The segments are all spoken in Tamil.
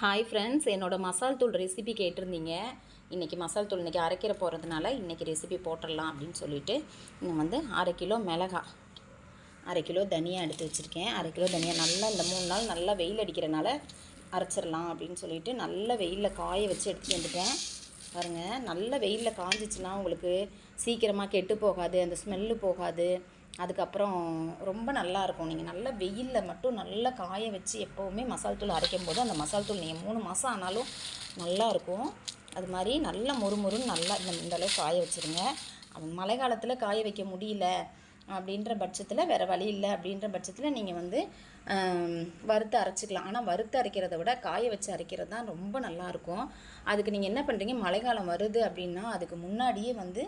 ஹாய் ஃப்ரெண்ட்ஸ் என்னோட மசால் தூள் ரெசிபி கேட்டிருந்தீங்க. இன்றைக்கி மசால் தூள் இன்றைக்கி அரைக்கிற போகிறதுனால இன்றைக்கி ரெசிபி போட்டுடலாம் அப்படின்னு சொல்லிட்டு நான் வந்து அரை கிலோ மிளகா அரை கிலோ தனியா எடுத்து வச்சுருக்கேன். அரை கிலோ தனியா நல்லா இந்த மூணு நாள் நல்லா வெயில் அடிக்கிறனால அரைச்சிடலாம் அப்படின்னு சொல்லிட்டு நல்ல வெயிலில் காய வச்சு எடுத்துகிட்டு வந்துட்டேன். பாருங்கள் நல்ல வெயிலில் காஞ்சிச்சுன்னா உங்களுக்கு சீக்கிரமாக கெட்டு போகாது அந்த ஸ்மெல்லு போகாது. அதுக்கப்புறம் ரொம்ப நல்லா இருக்கும். நீங்கள் நல்லா வெயிலில் மட்டும் நல்லா காய வச்சு எப்போவுமே மசால் தூள் அரைக்கும் போது அந்த மசால் தூள் நீங்கள் மூணு மாதம் ஆனாலும் நல்லா இருக்கும். அது மாதிரி நல்லா முறுமுறுன்னு நல்லா இந்த இந்தளவு காய வச்சுருங்க. அது மழை காலத்தில் காய வைக்க முடியல அப்படின்ற பட்சத்தில் வேறு வழி இல்லை அப்படின்ற பட்சத்தில் நீங்கள் வந்து வறுத்து அரைச்சிக்கலாம். ஆனால் வறுத்து அரைக்கிறத விட காய வச்சு அரைக்கிறது தான் ரொம்ப நல்லாயிருக்கும் அதுக்கு நீங்கள் என்ன பண்ணுறீங்க மழைக்காலம் வருது அப்படின்னா அதுக்கு முன்னாடியே வந்து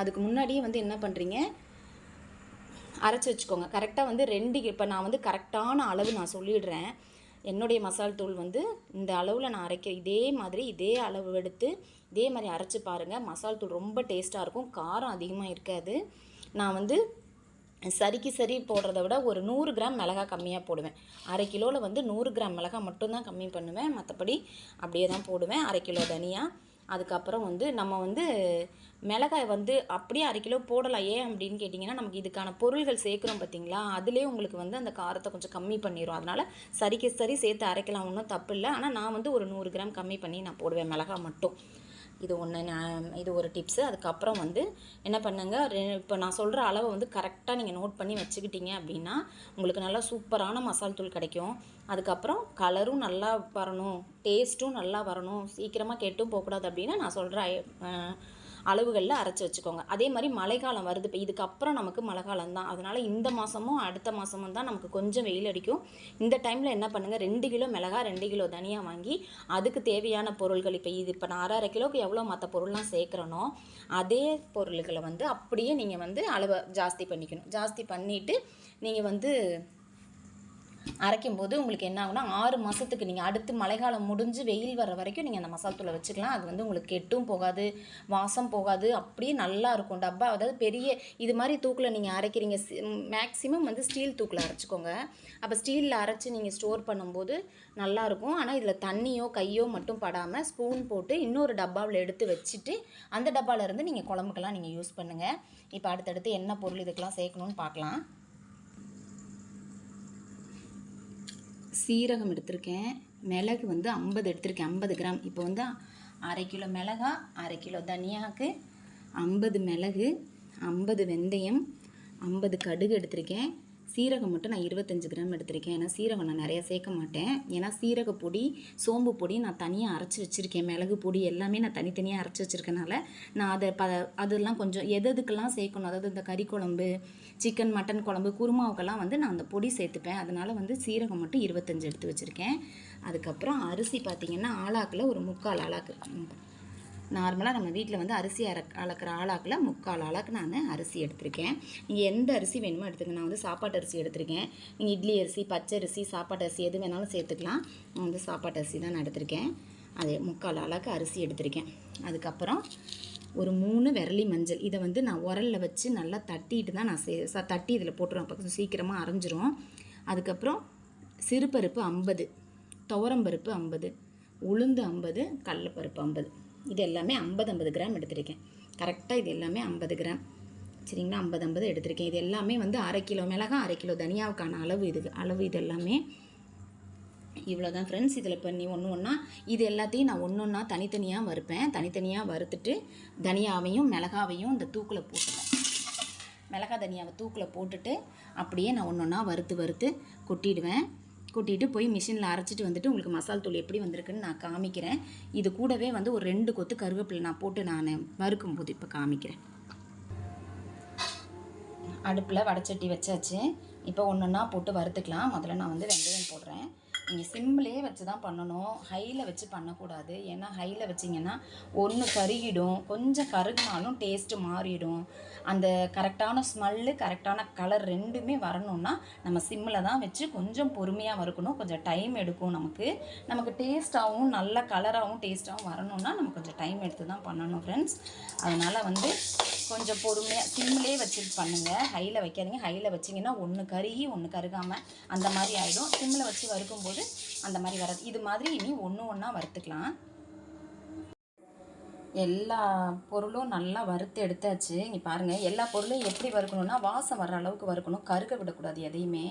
அதுக்கு முன்னாடியே வந்து என்ன பண்ணுறீங்க அரைச்சி வச்சுக்கோங்க. கரெக்டாக வந்து ரெண்டு இப்போ நான் வந்து கரெக்டான அளவு நான் சொல்லிடுறேன். என்னுடைய மசால் தூள் வந்து இந்த அளவில் நான் அரைக்க இதே மாதிரி இதே அளவு எடுத்து இதே மாதிரி அரைச்சி பாருங்கள் மசால் தூள் ரொம்ப டேஸ்ட்டாக இருக்கும். காரம் அதிகமாக இருக்காது. நான் வந்து சரிக்கு சரி போடுறத விட ஒரு நூறு கிராம் மிளகா கம்மியாக போடுவேன். அரை கிலோவில் வந்து நூறு கிராம் மிளகா மட்டும்தான் கம்மி பண்ணுவேன். மற்றபடி அப்படியே தான் போடுவேன். அரை கிலோ தனியாக அதுக்கப்புறம் வந்து நம்ம வந்து மிளகாய் வந்து அப்படியே அரை கிலோ போடலாம். ஏன் அப்படின்னு கேட்டிங்கன்னா நமக்கு இதுக்கான பொருள்கள் சேர்க்குறோம் பார்த்தீங்களா? அதுலேயே உங்களுக்கு வந்து அந்த காரத்தை கொஞ்சம் கம்மி பண்ணிடும் அதனால் சரிக்கு சரி சேர்த்து அரைக்கலாம். ஒன்றும் தப்பு இல்லை. ஆனால் நான் வந்து ஒரு நூறு கிராம் கம்மி பண்ணி நான் போடுவேன் மிளகாய் மட்டும். இது ஒன்று நான் இது ஒரு டிப்ஸு அதுக்கப்புறம் வந்து என்ன பண்ணுங்க ரெ- இப்போ நான் சொல்கிற அளவை வந்து கரெக்டாக நீங்கள் நோட் பண்ணி வச்சுக்கிட்டீங்க அப்படின்னா உங்களுக்கு நல்லா சூப்பரான மசால் தூள் கிடைக்கும். அதுக்கப்புறம் கலரும் நல்லா வரணும் டேஸ்ட்டும் நல்லா வரணும். சீக்கிரமாக கெட்டும் போகக்கூடாது அப்படின்னா நான் சொல்கிற அளவுகளில் அரைச்சி வச்சுக்கோங்க. அதே மாதிரி மழைக்காலம் வருது. இப்போ இதுக்கப்புறம் நமக்கு மழைக்காலம் தான் அதனால் இந்த மாதமும் அடுத்த மாதமும் தான் நமக்கு கொஞ்சம் வெயில் அடிக்கும். இந்த டைமில் என்ன பண்ணுங்கள் ரெண்டு கிலோ மிளகா ரெண்டு கிலோ தனியாக வாங்கி அதுக்கு தேவையான பொருள்கள் இப்போ இது இப்போ நான் அரை அரை கிலோவுக்கு எவ்வளோ மற்ற பொருள்லாம் சேர்க்குறனோ அதே பொருள்களை வந்து அப்படியே நீங்கள் வந்து அளவை ஜாஸ்தி பண்ணிக்கணும். ஜாஸ்தி பண்ணிவிட்டு நீங்கள் வந்து அரைக்கும் போது உங்களுக்கு என்ன ஆகுனா ஆறு மாதத்துக்கு நீங்கள் அடுத்து மழைக்காலம் முடிஞ்சு வெயில் வர வரைக்கும் நீங்கள் அந்த மசால் தூளை வச்சுக்கலாம். அது வந்து உங்களுக்கு கெட்டும் போகாது வாசம் போகாது அப்படியே நல்லா இருக்கும். டப்பா அதாவது பெரிய இது மாதிரி தூக்கில் நீங்கள் அரைக்கிறீங்க. மேக்ஸிமம் வந்து ஸ்டீல் தூக்கில் அரைச்சிக்கோங்க. அப்போ ஸ்டீலில் அரைச்சி நீங்கள் ஸ்டோர் பண்ணும்போது நல்லாயிருக்கும் ஆனால் இதில் தண்ணியோ கையோ மட்டும் படாமல் ஸ்பூன் போட்டு இன்னொரு டப்பாவில் எடுத்து வச்சுட்டு அந்த டப்பாவிலேருந்து நீங்கள் குழம்புக்கெல்லாம் நீங்கள் யூஸ் பண்ணுங்கள் இப்போ அடுத்தடுத்து என்ன பொருள் இதுக்கெல்லாம் சேர்க்கணும்னு பார்க்கலாம். சீரகம் எடுத்திருக்கேன். மிளகு வந்து ஐம்பது எடுத்திருக்கேன். ஐம்பது கிராம். இப்போ வந்து அரை கிலோ மிளகா அரை கிலோ தனியாக்கு ஐம்பது மிளகு ஐம்பது வெந்தயம் ஐம்பது கடுகு எடுத்திருக்கேன். சீரகம் மட்டும் நான் இருபத்தஞ்சு கிராம் எடுத்திருக்கேன். ஏன்னா சீரகம் நான் நிறையா சேர்க்க மாட்டேன். ஏன்னா சீரக பொடி சோம்பு பொடி நான் தனியாக அரைச்சி வச்சுருக்கேன். மிளகு பொடி எல்லாமே நான் தனித்தனியாக அரைச்சி வச்சுருக்கனால நான் அதை ப அதெல்லாம் கொஞ்சம் எது எதுக்கெல்லாம் சேர்க்கணும்? அதாவது இந்த கறி குழம்பு சிக்கன் மட்டன் குழம்பு குருமாவுக்கெல்லாம் வந்து நான் அந்த பொடி சேர்த்துப்பேன். அதனால் வந்து சீரகம் மட்டும் இருபத்தஞ்சு எடுத்து வச்சுருக்கேன். அதுக்கப்புறம் அரிசி பார்த்திங்கன்னா ஆளாக்கில் ஒரு முக்கால் ஆளாக்கு. நார்மலாக நம்ம வீட்டில் வந்து அரிசி அர அளக்கிற ஆளாக்கில் முக்கால் ஆளாக்கு நான் அரிசி எடுத்திருக்கேன். நீங்கள் எந்த அரிசி வேணுமோ எடுத்துங்க நான் வந்து சாப்பாட்டு அரிசி எடுத்திருக்கேன். நீங்கள் இட்லி அரிசி பச்சை அரிசி சாப்பாட்டு அரிசி எது வேணாலும் சேர்த்துக்கலாம். நான் வந்து சாப்பாட்டு அரிசி தான் நான் எடுத்திருக்கேன். அது முக்கால் அளவுக்கு அரிசி எடுத்திருக்கேன். அதுக்கப்புறம் ஒரு மூணு விரலி மஞ்சள். இதை வந்து நான் உரலில் வச்சு நல்லா தட்டிட்டு தான் நான் சே ச- தட்டி இதில் போட்டுருவேன். அப்போ சீக்கிரமாக அரைஞ்சிரும். அதுக்கப்புறம் சிறுபருப்பு ஐம்பது துவரம்பருப்பு ஐம்பது உளுந்து ஐம்பது கடலப்பருப்பு ஐம்பது. இது எல்லாமே ஐம்பது ஐம்பது கிராம் எடுத்திருக்கேன். கரெக்டாக இது எல்லாமே ஐம்பது கிராம். சரிங்களா? ஐம்பது ஐம்பது எடுத்திருக்கேன். இது எல்லாமே வந்து அரை கிலோ மிளகா அரை கிலோ தனியாவுக்கான அளவு இது அளவு இது எல்லாமே. இவ்வளோ தான் ஃப்ரெண்ட்ஸ் இதில் பண்ணி ஒன்று ஒன்றா இது எல்லாத்தையும் நான் ஒன்று ஒன்றா தனித்தனியாக வறுப்பேன். தனித்தனியாக வறுத்துட்டு தனியாவையும் மிளகாவையும் இந்த தூக்கில் போட்டுப்பேன். மிளகா தனியாவை தூக்கில் போட்டுட்டு அப்படியே நான் ஒன்று ஒன்றா வறுத்து வறுத்து கொட்டிடுவேன். கூட்டிகிட்டு போய் மிஷினில் அரைச்சிட்டு வந்துட்டு உங்களுக்கு மசால் தூள் எப்படி வந்திருக்குன்னு நான் காமிக்கிறேன். இது கூடவே வந்து ஒரு ரெண்டு கொத்து கருவேப்பிலை நான் போட்டு நான் வறுக்கும் போது இப்போ காமிக்கிறேன். அடுப்பில் வடச்சட்டி வச்சாச்சு. இப்போ ஒன்று ஒன்றா போட்டு வறுத்துக்கலாம். முதல்ல நான் வந்து வெந்தயம் போடுறேன். நீங்கள் சிம்லேயே வச்சு தான் பண்ணணும். ஹையில் வச்சு பண்ணக்கூடாது. ஏன்னா ஹையில் வச்சிங்கன்னா ஒன்று கருகிடும். கொஞ்சம் கருகினாலும் டேஸ்ட்டு மாறிடும். அந்த கரெக்டான ஸ்மெல்லு கரெக்டான கலர் ரெண்டுமே வரணும்னா நம்ம சிம்மில் தான் வச்சு கொஞ்சம் பொறுமையாக வறுக்கணும். கொஞ்சம் டைம் எடுக்கும் நமக்கு. நமக்கு டேஸ்ட்டாகவும் நல்ல கலராகவும் டேஸ்ட்டாகவும் வரணும்னா நம்ம கொஞ்சம் டைம் எடுத்து தான் பண்ணணும் ஃப்ரெண்ட்ஸ் அதனால் வந்து கொஞ்சம் பொறுமையாக சிம்லேயே வச்சுட்டு பண்ணுங்கள் ஹையில் வைக்காதீங்க. ஹையில் வச்சிங்கன்னா ஒன்று கருகி ஒன்று கருகாமல் அந்த மாதிரி ஆகிடும் சிம்மில் வச்சு வறுக்கும்போது அந்த மாதிரி வராது. இது மாதிரி இனி ஒன்று ஒன்றா வறுத்துக்கலாம். எல்லா பொருளும் நல்லா வறுத்து எடுத்தாச்சு. இங்கே பாருங்கள் எல்லா பொருளும் எப்படி வறுக்கணும்னா வாசம் வர்ற அளவுக்கு வறுக்கணும். கருக விடக்கூடாது எதையுமே.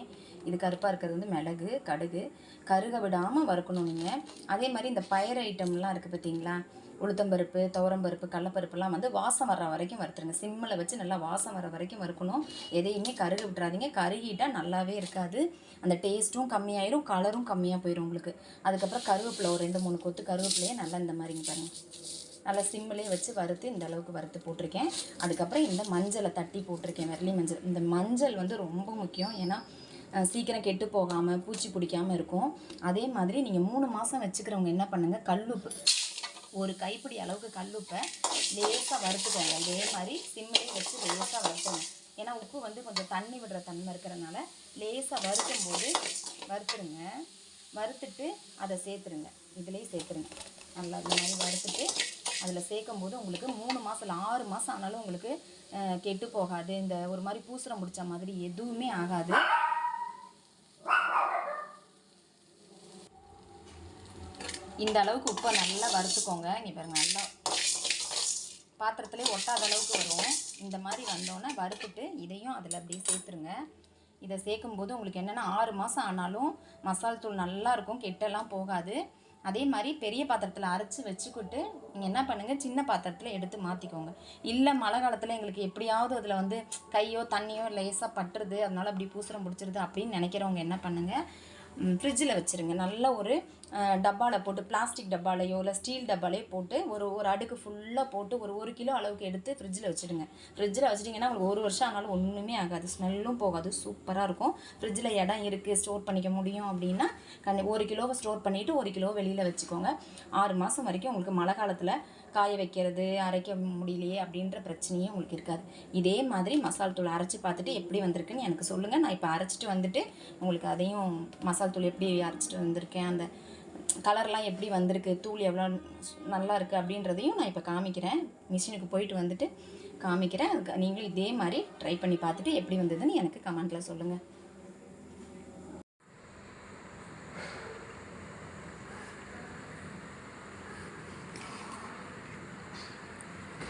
இது கருப்பாக இருக்கிறது வந்து மிளகு கடுகு. கருக விடாமல் வறுக்கணும் நீங்கள் அதே மாதிரி இந்த பயிர் ஐட்டம்லாம் இருக்குது பார்த்தீங்களா உளுத்தம்பருப்பு துவரம்பருப்பு கடலப்பருப்புலாம் வந்து வாசம் வர்ற வரைக்கும் வறுத்துருங்க. சிம்மில் வச்சு நல்லா வாசம் வர வரைக்கும் வறுக்கணும். எதையுமே கருக விட்டுறாதீங்க. கருகிட்டால் நல்லாவே இருக்காது. அந்த டேஸ்ட்டும் கம்மியாயிரும் கலரும் கம்மியாக போயிடும் உங்களுக்கு. அதுக்கப்புறம் கருவேப்பிலை ஒரு ரெண்டு மூணு கொத்து கருவேப்பிலையே நல்லா இந்த மாதிரிங்க பாருங்கள் நல்லா சிம்மிலே வச்சு வறுத்து இந்த அளவுக்கு வறுத்து போட்டிருக்கேன். அதுக்கப்புறம் இந்த மஞ்சளை தட்டி போட்டிருக்கேன். வெள்ளி மஞ்சள். இந்த மஞ்சள் வந்து ரொம்ப முக்கியம். ஏன்னா சீக்கிரம் கெட்டு போகாமல் பூச்சி பிடிக்காமல் இருக்கும். அதே மாதிரி நீங்கள் மூணு மாதம் வச்சுக்கிறவங்க என்ன பண்ணுங்கள் கல்லுப்பு ஒரு கைப்பிடி அளவுக்கு கல்லுப்பை லேசாக வறுத்துக்கோங்க. இதே மாதிரி சிம்மிலே வச்சு லேசாக வறுத்துங்க ஏன்னா உப்பு வந்து கொஞ்சம் தண்ணி விடுற தன்மை இருக்கிறனால லேசாக வறுக்கும் போது வறுத்துருங்க. வறுத்துட்டு அதை சேர்த்துருங்க. இதுலேயும் சேர்த்துருங்க. நல்லா இந்த மாதிரி வறுத்துட்டு அதில் சேர்க்கும் போது உங்களுக்கு மூணு மாதம் இல்லை ஆறு மாதம் ஆனாலும் உங்களுக்கு கெட்டு போகாது. இந்த ஒரு மாதிரி பூசரம் முடிச்ச மாதிரி எதுவுமே ஆகாது. இந்த அளவுக்கு உப்பை நல்லா வறுத்துக்கோங்க. இங்கே பாருங்க நல்லா பாத்திரத்துலேயே ஒட்டாத அளவுக்கு வரும். இந்த மாதிரி வந்தோன்னே வறுத்துட்டு இதையும் அதில் அப்படியே சேர்த்துருங்க. இதை சேர்க்கும்போது உங்களுக்கு என்னென்னா ஆறு மாதம் ஆனாலும் மசால் தூள் நல்லாயிருக்கும் கெட்டெல்லாம் போகாது. அதே மாதிரி பெரிய பாத்திரத்தில் அரைச்சி வச்சுக்கிட்டு நீங்கள் என்ன பண்ணுங்கள் சின்ன பாத்திரத்தில் எடுத்து மாற்றிக்கோங்க இல்லை மழை காலத்தில் எங்களுக்கு எப்படியாவது அதில் வந்து கையோ தண்ணியோ லேசாக பட்டுருது அதனால் அப்படி பூசரம் பிடிச்சிருது அப்படின்னு நினைக்கிறவங்க என்ன பண்ணுங்கள் ஃப்ரிட்ஜில் வச்சுருங்க. நல்ல ஒரு டப்பாவில் போட்டு பிளாஸ்டிக் டப்பாலையோ இல்லை ஸ்டீல் டப்பாலையோ போட்டு ஒரு ஒரு அடுக்கு ஃபுல்லாக போட்டு ஒரு ஒரு கிலோ அளவுக்கு எடுத்து ஃப்ரிட்ஜில் வச்சுடுங்க. ஃப்ரிட்ஜில் வச்சுட்டிங்கன்னா உங்களுக்கு ஒரு வருஷம் ஆனாலும் ஒன்றுமே ஆகாது. ஸ்மெல்லும் போகாது. சூப்பராக இருக்கும். ஃப்ரிட்ஜில் இடம் இருக்குது ஸ்டோர் பண்ணிக்க முடியும் அப்படின்னா கண்டி ஒரு கிலோவை ஸ்டோர் பண்ணிவிட்டு ஒரு கிலோ வெளியில் வச்சுக்கோங்க. ஆறு மாதம் வரைக்கும் உங்களுக்கு மழை காலத்தில் காய வைக்கிறது அரைக்க முடியலையே அப்படின்ற பிரச்சனையே உங்களுக்கு இருக்காது. இதே மாதிரி மசால் தூள் அரைச்சி பார்த்துட்டு எப்படி வந்திருக்குன்னு எனக்கு சொல்லுங்கள் நான் இப்போ அரைச்சிட்டு வந்துட்டு உங்களுக்கு அதையும் மசால் தூள் எப்படி அரைச்சிட்டு வந்திருக்கேன் அந்த கலர்லாம் எப்படி வந்திருக்கு தூள் எவ்வளோ நல்லா இருக்குது அப்படின்றதையும் நான் இப்போ காமிக்கிறேன். மிஷினுக்கு போயிட்டு வந்துட்டு காமிக்கிறேன். அதுக்கு நீங்களும் இதே மாதிரி ட்ரை பண்ணி பார்த்துட்டு எப்படி வந்ததுன்னு எனக்கு கமெண்ட்டில் சொல்லுங்கள்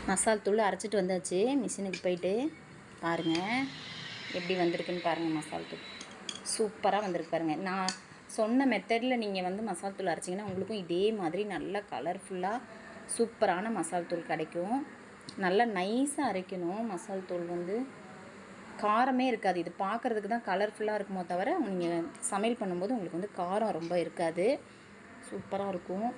மசால் தூள் அரைச்சிட்டு வந்தாச்சு. மிஷினுக்கு போயிட்டு பாருங்கள் எப்படி வந்திருக்குன்னு பாருங்கள் மசால் தூள். சூப்பராக வந்திருக்கு பாருங்கள் நான் சொன்ன மெத்தடில் நீங்கள் வந்து மசால் தூள் அரைச்சிங்கன்னா உங்களுக்கும் இதே மாதிரி நல்லா கலர்ஃபுல்லாக சூப்பரான மசால் தூள் கிடைக்கும். நல்லா நைஸாக அரைக்கணும் மசால் தூள் வந்து. காரமே இருக்காது. இது பார்க்குறதுக்கு தான் கலர்ஃபுல்லாக இருக்குமோ தவிர நீங்கள் சமையல் பண்ணும்போது உங்களுக்கு வந்து காரம் ரொம்ப இருக்காது. சூப்பராக இருக்கும்.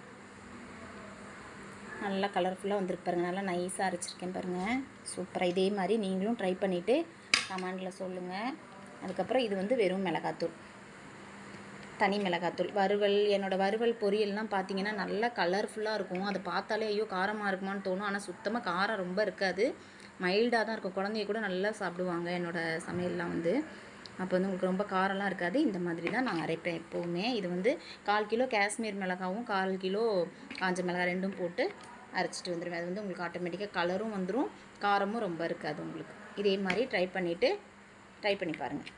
நல்லா கலர்ஃபுல்லாக வந்துருக்கு பாருங்கள் நல்லா நைஸாக அரைச்சிருக்கேன் பாருங்கள் சூப்பராக இதே மாதிரி நீங்களும் ட்ரை பண்ணிவிட்டு கமெண்டில் சொல்லுங்கள் அதுக்கப்புறம் இது வந்து வெறும் மிளகாத்தூள். தனி மிளகாத்தூள். வறுவல் என்னோடய வறுவல் பொரியல்லாம் பார்த்தீங்கன்னா நல்லா கலர்ஃபுல்லாக இருக்கும். அதை பார்த்தாலே ஐயோ காரமாக இருக்குமான்னு தோணும். ஆனால் சுத்தமாக காரம் ரொம்ப இருக்காது. மைல்டாக தான் இருக்கும். குழந்தைய கூட நல்லா சாப்பிடுவாங்க என்னோடய சமையல்லாம் வந்து. அப்போ வந்து உங்களுக்கு ரொம்ப காரம்லாம் இருக்காது. இந்த மாதிரி தான் நான் அரைப்பேன் எப்போவுமே. இது வந்து கால் கிலோ காஷ்மீர் மிளகாவும் கால் கிலோ காஞ்ச மிளகா ரெண்டும் போட்டு அரைச்சிட்டு வந்துடுவேன் அது வந்து உங்களுக்கு ஆட்டோமேட்டிக்காக கலரும் வந்துடும் காரமும் ரொம்ப இருக்காது உங்களுக்கு. இதே மாதிரி ட்ரை பண்ணிவிட்டு ட்ரை பண்ணி பாருங்கள்